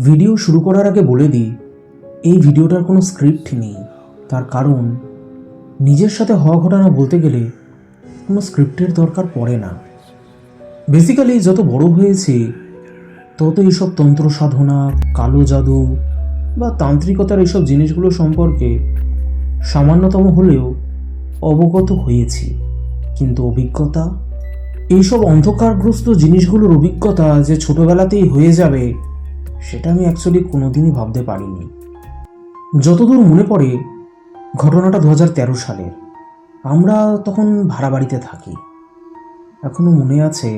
Video শুরু করার আগে বলে দিই, এই ভিডিওটার কোনো স্ক্রিপ্ট নেই। তার কারণ, নিজের সাথে হওয়া ঘটনা বলতে গেলে কোনো স্ক্রিপ্টের দরকার পড়ে না। বেসিক্যালি যত বড় হয়েছে, তত এইসব তন্ত্র সাধনা, কালো জাদু বা তান্ত্রিকতার এইসব জিনিসগুলো সম্পর্কে সামান্যতম হলেও অবগত হয়েছি। কিন্তু অভিজ্ঞতা? এইসব অন্ধকারগ্রস্ত জিনিসগুলোর অভিজ্ঞতা যে ছোটবেলাতেই হয়ে যাবে সেটা আমি অ্যাকচুয়ালি কোনোদিনই ভাবতে পারিনি। যতদূর মনে পড়ে, ঘটনাটা দু হাজার তেরো সালের। আমরা তখন ভাড়া বাড়িতে থাকি। এখনও মনে আছে,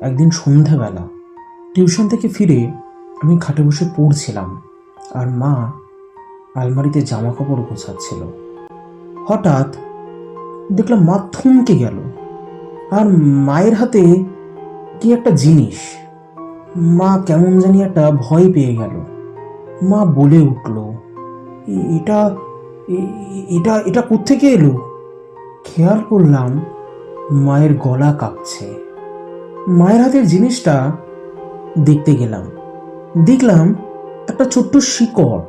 একদিন সন্ধ্যাবেলা টিউশন থেকে ফিরে আমি খাটে বসে পড়ছিলাম, আর মা আলমারিতে জামা কাপড় গোছাচ্ছিল। হঠাৎ দেখলাম মা থমকে গেল, আর মায়ের হাতে কি একটা জিনিস। মা কেমন জানি একটা ভয় পেয়ে গেল। মা বলে উঠল এটা এটা এটা কোত্থেকে এলো? খেয়াল করলাম মায়ের গলা কাঁপছে। মায়ের হাতের জিনিসটা দেখতে গেলাম। দেখলাম একটা ছোট্ট শিকড়।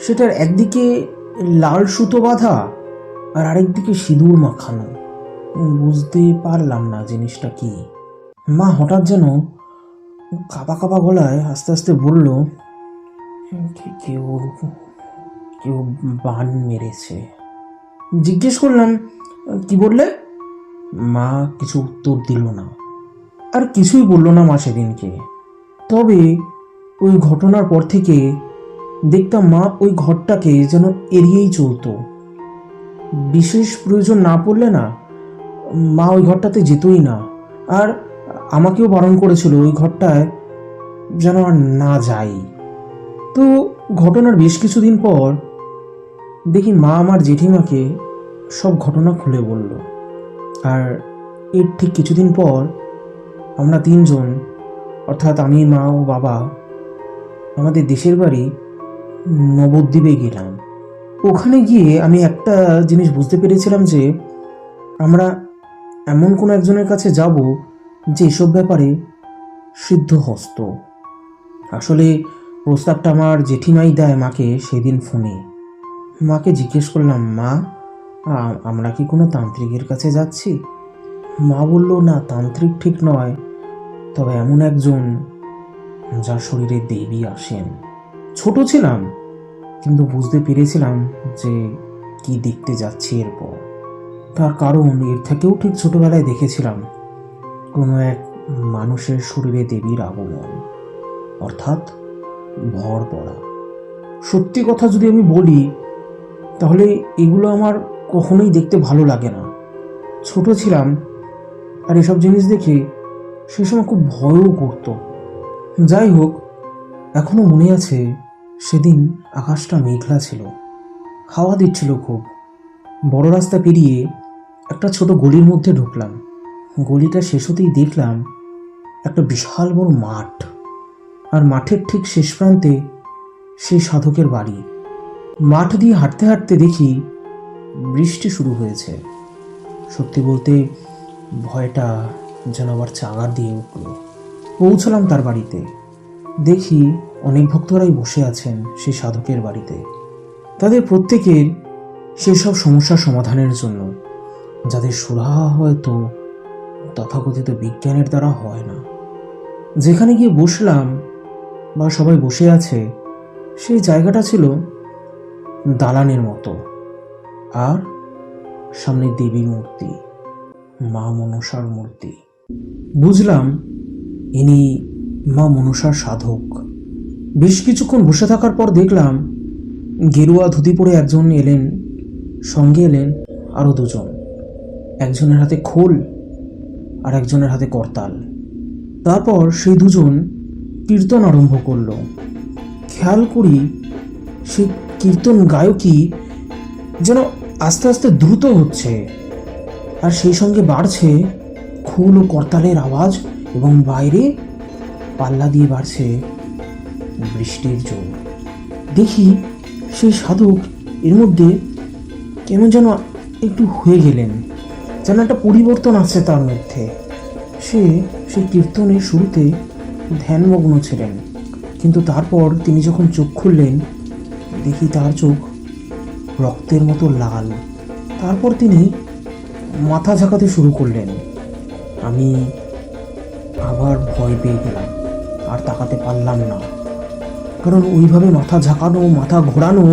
সেটার একদিকে লাল সুতো বাঁধা আর আরেকদিকে সিঁদুর মাখানো। বুঝতে পারলাম না জিনিসটা কি। মা হঠাৎ যেন কাঁপা কাঁপা গলায় আস্তে আস্তে বলল কেউ কেউ বান মেরেছে। জিজ্ঞেস করলাম, কি বললে? মা কিছু উত্তর দিল না। আর কিছুই বলল না মা সেদিনকে। তবে ওই ঘটনার পর থেকে দেখতাম মা ওই ঘরটাকে যেন এড়িয়েই চলতো। বিশেষ প্রয়োজন না পড়লে না, মা ওই ঘরটাতে যেতই না। আর আমাকেও বারণ করেছিল ওই ঘরটায় যেন আর না যাই। তো ঘটনার বেশ কিছুদিন পর দেখি মা আমার জেঠিমাকে সব ঘটনা খুলে বলল। আর এর ঠিক কিছুদিন পর আমরা তিনজন, অর্থাৎ আমি, মা ও বাবা, আমাদের দেশের বাড়ি নবদ্বীপে গেলাম। ওখানে গিয়ে আমি একটা জিনিস বুঝতে পেরেছিলাম যে আমরা এমন কোনো একজনের কাছে যাব যে এসব ব্যাপারে সিদ্ধহস্ত আসলে প্রস্তাবটা আমার জেঠিমাই দেয় মাকে সেদিন ফোনে। মাকে জিজ্ঞেস করলাম, মা আমরা কি কোনো তান্ত্রিকের কাছে যাচ্ছি? মা বলল, না, তান্ত্রিক ঠিক নয়। তবে এমন একজন যার শরীরে দেবী আসেন। ছোট ছিলাম, কিন্তু বুঝতে পেরেছিলাম যে কি দেখতে যাচ্ছি এরপর। তার কারণ এর থেকেও ঠিক ছোটবেলায় দেখেছিলাম। কোনো এক মানুষের শরীরে দেবীর আগমন, অর্থাৎ ভর পড়া। সত্যি কথা যদি আমি বলি, তাহলে এগুলো আমার কখনোই দেখতে ভালো লাগে না। ছোট ছিলাম আর এসব জিনিস দেখে সে সময় খুব ভয়ও করতো। যাই হোক, এখনও মনে আছে সেদিন আকাশটা মেঘলা ছিল খাওয়া দিচ্ছিল খুব। বড় রাস্তা পেরিয়ে একটা ছোট গলির মধ্যে ঢুকলাম। গলিটা শেষ হতেই দেখলাম একটা বিশাল বড় মাঠ। আর মাঠের ঠিক শেষ প্রান্তে সেই সাধকের বাড়ি। মাঠ দিয়ে হাঁটতে হাঁটতে দেখি বৃষ্টি শুরু হয়েছে। সত্যি বলতে ভয়টা যেন আবার চাগার দিয়ে উঠল। পৌঁছলাম তার বাড়িতে। দেখি অনেক ভক্তরাই বসে আছেন সেই সাধকের বাড়িতে। তাদের প্রত্যেকের সেসব সমস্যা সমাধানের জন্য। যাদের সুরাহা হয়তো তথাকথিত বিজ্ঞানের দ্বারা হয় না। যেখানে গিয়ে বসলাম বা সবাই বসে আছে, সেই জায়গাটা ছিল দালানের মতো। আর সামনে দেবীর মূর্তি, মা মনসার মূর্তি। বুঝলাম ইনি মা মনসার সাধক। বেশ কিছুক্ষণ বসে থাকার পর দেখলাম গেরুয়া ধুতি পরে একজন এলেন, সঙ্গে এলেন আরও দুজন। একজনের হাতে খোল আর একজনের হাতে করতাল। তারপর সেই দুজন কীর্তন আরম্ভ করল। খেয়াল করি সেই কীর্তন গায়কই যেন আস্তে আস্তে দ্রুত হচ্ছে আর সেই সঙ্গে বাড়ছে খোল ও করতালের আওয়াজ এবং বাইরে পাল্লা দিয়ে বাড়ছে বৃষ্টির জোর দেখি সেই সাধক এর মধ্যে কেন যেন একটু হয়ে গেলেন। যেন একটা পরিবর্তন আছে তার মধ্যে। সে সেই কীর্তনের শুরুতে ধ্যানমগ্ন ছিলেন। কিন্তু তারপর তিনি যখন চোখ খুললেন, দেখি তার চোখ রক্তের মতো লাল। তারপর তিনি মাথা ঝাঁকাতে শুরু করলেন। আমি আবার ভয় পেয়ে গেলাম, আর তাকাতে পারলাম না। কারণ ওইভাবে মাথা ঝাঁকানো, মাথা ঘোরানো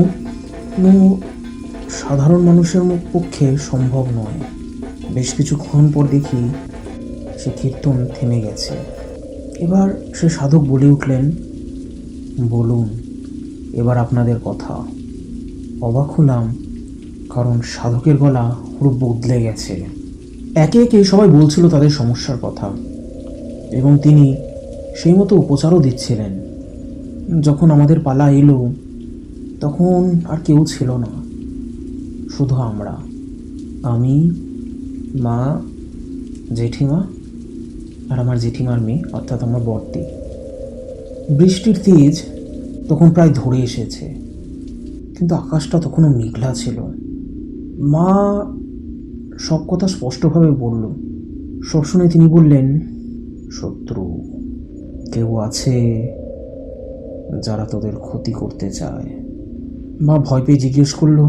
সাধারণ মানুষের পক্ষে সম্ভব নয়। বেশ কিছুক্ষণ পর দেখি সে কীর্তন থেমে গেছে। এবার সে সাধক বলে উঠলেন, বলুন, এবার আপনাদের কথা। অবাক হলাম, কারণ সাধকের গলা পুরো বদলে গেছে। একে একে সবাই বলছিল তাদের সমস্যার কথা, এবং তিনি সেই মতো উপচারও দিচ্ছিলেন। যখন আমাদের পালা এলো, তখন আর কেউ ছিল না, শুধু আমরা, আমি মা, জেঠিমা আর আমার জেঠিমার মেয়ে, অর্থাৎ আমার বর্তি বৃষ্টির তেজ তখন প্রায় ধরে এসেছে, কিন্তু আকাশটা তখনও মেঘলা ছিল। মা সব কথা স্পষ্টভাবে বলল। সব শুনে তিনি বললেন, শত্রু, কেউ আছে যারা তোদের ক্ষতি করতে চায়? মা ভয় পেয়ে জিজ্ঞেস করল,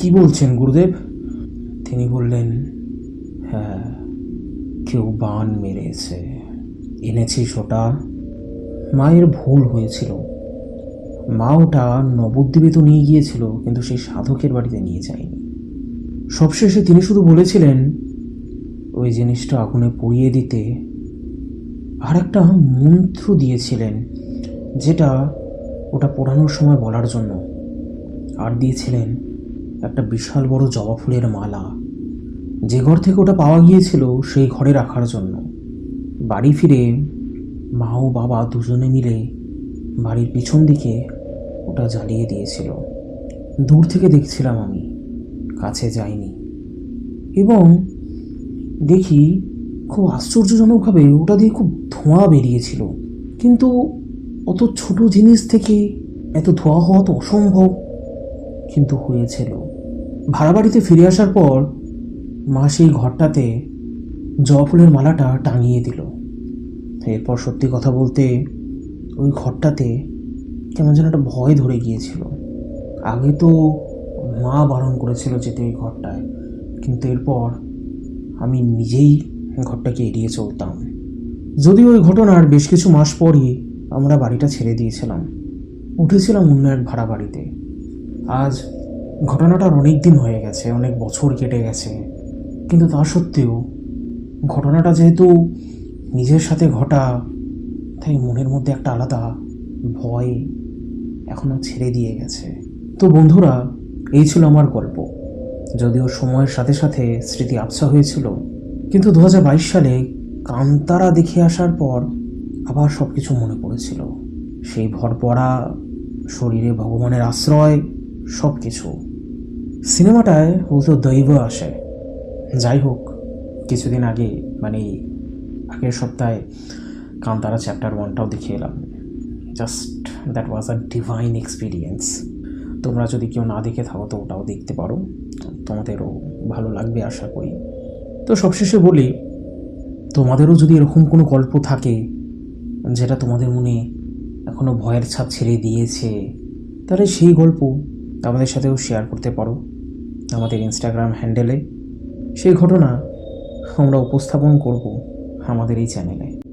কি বলছেন গুরুদেব? তিনি বললেন হ্যাঁ কেউ বান মেরেছে এনেছিস ওটা মায়ের ভুল হয়েছিল মা ওটা নবদ্বীপে তো নিয়ে গিয়েছিল কিন্তু সেই সাধকের বাড়িতে নিয়ে যায়নি সবশেষে তিনি শুধু বলেছিলেন ওই জিনিসটা আগুনে পুড়িয়ে দিতে আর একটা মন্ত্র দিয়েছিলেন যেটা ওটা পোড়ানোর সময় বলার জন্য আর দিয়েছিলেন একটা বিশাল বড় জবা ফুলের মালা যে ঘর থেকে ওটা পাওয়া গিয়েছিল সেই ঘরে রাখার জন্য। বাড়ি ফিরে মা ও বাবা দুজনে মিলে বাড়ির পিছন দিকে ওটা জ্বালিয়ে দিয়েছিল। দূর থেকে দেখছিলাম আমি, কাছে যাইনি। এবং দেখি খুব আশ্চর্যজনকভাবে ওটা দিয়ে খুব ধোঁয়া বেরিয়েছিল। কিন্তু অত ছোট জিনিস থেকে এত ধোঁয়া হওয়া তো অসম্ভব। কিন্তু হয়েছিল। ভাড়া বাড়িতে ফিরে আসার পর মা সেই ঘরটাতে জবা ফুলের মালাটা টাঙিয়ে দিল। এরপর সত্যি কথা বলতে ওই ঘরটাতে কেমন যেন একটা ভয় ধরে গিয়েছিল। আগে তো মা বারণ করেছিল যেতে ওই ঘরটায়, কিন্তু এরপর আমি নিজেই ঘরটাকে এড়িয়ে চলতাম। যদিও ওই ঘটনার বেশ কিছু মাস পরই আমরা বাড়িটা ছেড়ে দিয়েছিলাম। উঠেছিলাম অন্য এক ভাড়া বাড়িতে। আজ ঘটনাটার অনেক দিন হয়ে গেছে, অনেক বছর কেটে গেছে। কিন্তু তা সত্ত্বেও ঘটনাটা যেহেতু নিজের সাথে ঘটা, তাই মনের মধ্যে একটা আলাদা ভয় এখনও ছেড়ে দিয়ে গেছে। তো বন্ধুরা, এই ছিল আমার গল্প। যদিও সময়ের সাথে সাথে স্মৃতি আবছা হয়েছিল, কিন্তু দু হাজার বাইশ সালে কান্তারা দেখে আসার পর আবার সব কিছু মনে পড়েছিল। সেই ভরপড়া শরীরে ভগবানের আশ্রয় সব কিছু সিনেমাটায় বলতো দৈব আসে। যাই হোক, কিছুদিন আগে মানে আগের সপ্তাহে, কান্তারা চ্যাপ্টার ওয়ানটাও দেখে এলাম। Just that was a divine experience তোমরা যদি কেউ না দেখে থাকো, তো ওটাও দেখতে পারো। তোমাদেরও ভালো লাগবে, আশা করি। তো সবশেষে বলি, তোমাদেরও যদি এরকম কোনো গল্প থাকে, যেটা তোমাদের মনে এখনও ভয়ের ছাপ ছেড়ে দিয়েছে, তাহলে সেই গল্প আমাদের সাথেও শেয়ার করতে পারো। আমাদের ইনস্টাগ্রাম হ্যান্ডেলে সেই ঘটনা আমরা উপস্থাপন করব আমাদের এই চ্যানেলে।